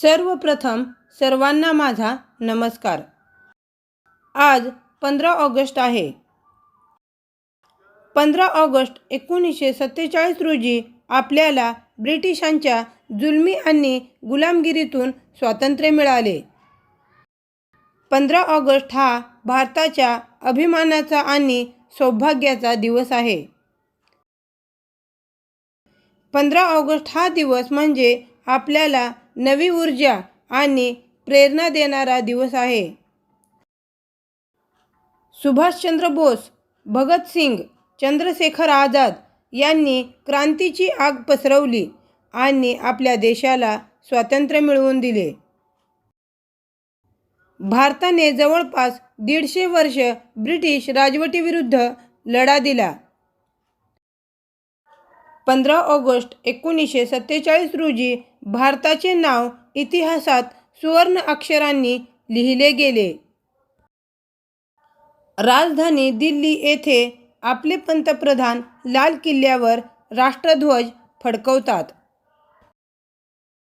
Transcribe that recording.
सर्वप्रथम सर्वांना माझा नमस्कार. आज पंधरा ऑगस्ट आहे. पंधरा ऑगस्ट एकोणीसशे सत्तेचाळीस रोजी आपल्याला ब्रिटिशांच्या जुलमी आणि गुलामगिरीतून स्वातंत्र्य मिळाले. पंधरा ऑगस्ट हा भारताच्या अभिमानाचा आणि सौभाग्याचा दिवस आहे. पंधरा ऑगस्ट हा दिवस म्हणजे आपल्याला नवी ऊर्जा आणि प्रेरणा देणारा दिवस आहे. सुभाषचंद्र बोस भगतसिंग चंद्रशेखर आझाद यांनी क्रांतीची आग पसरवली आणि आपल्या देशाला स्वातंत्र्य मिळवून दिले. भारताने जवळपास दीडशे वर्ष ब्रिटिश राजवटीविरुद्ध लढा दिला. पंधरा ऑगस्ट एकोणीसशे सत्तेचाळीस रोजी भारताचे नाव इतिहासात सुवर्ण अक्षरांनी लिहिले गेले. राजधानी दिल्ली येथे आपले पंतप्रधान लाल किल्ल्यावर राष्ट्रध्वज फडकवतात.